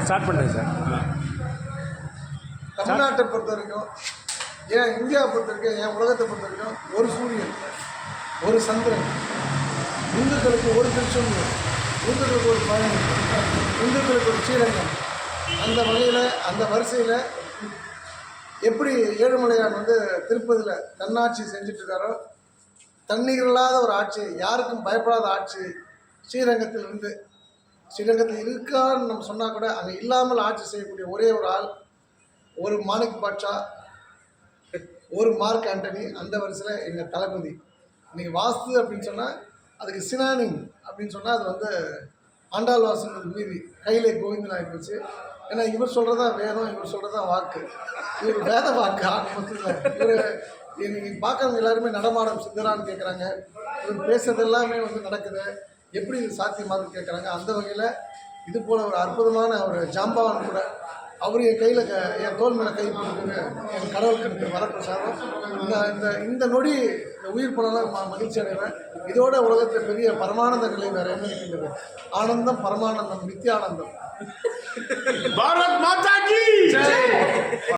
Start பண்ணுறேன் sir. தமிழ்நாட்டை பொறுத்த வரைக்கும் ஏன் இந்தியாவை பொறுத்த வரைக்கும் ஏன் உலகத்தை பொறுத்த வரைக்கும் ஒரு சூரியன் ஒரு சந்திரன் இந்துக்களுக்கு ஒரு திருச்செந்தூர் இந்துக்களுக்கு ஒரு பழனி இந்துக்களுக்கு ஒரு ஸ்ரீரங்கம். அந்த வகையில் அந்த வரிசையில் எப்படி ஏழுமலையான் வந்து திருப்பதியில் தன்னாட்சி செஞ்சிட்ருக்காரோ தண்ணீர் இல்லாத ஒரு ஆட்சி யாருக்கும் பயப்படாத ஆட்சி ஸ்ரீரங்கத்தில் ஸ்ரீரங்கத்தில் இருக்கான்னு நம்ம சொன்னால் கூட அங்கே இல்லாமல் ஆட்சி செய்யக்கூடிய ஒரே ஒரு ஆள் ஒரு மாணிக் பாட்ஷா ஒரு மார்க் ஆண்டனி அந்த வரிசையில் எங்கள் தளபதி. இன்றைக்கி வாஸ்து அப்படின்னு சொன்னால் அதுக்கு சினானிங் அப்படின்னு சொன்னால் அது வந்து ஆண்டாள் வாசன் மீதி கையிலே கோவிந்தன் ஆகிப்போச்சு ஏன்னா இவர் சொல்கிறதா வேதம் இவர் சொல்கிறதா வாக்கு. இவர் வேத வாக்கு ஆண் இல்லை இவர் நீங்கள் பார்க்குறவங்க எல்லாருமே நடமாடம் சித்தரான்னு கேட்குறாங்க இவர் பேசுறது எல்லாமே வந்து நடக்குது. எப்படி இது சாத்தியமாகுதுன்னு கேட்குறாங்க. அந்த வகையில் இது போல ஒரு அற்புதமான ஒரு ஜாம்பவான் கூட அவர் என் கையில் க என் தோல் மேலே கை போட்டு என் கடவுள் கிடைத்த வரப்பிரசாதம். இந்த இந்த இந்த நொடி இந்த உயிர் போனாலும் ம மகிழ்ச்சி அடைவேன். இதோட உலகத்தில் பெரிய பரமானந்த நிலை வேறு என்ன இருக்கின்றது ஆனந்தம் பரமானந்தம் நித்தியானந்தம் பாரத் மாதா கி!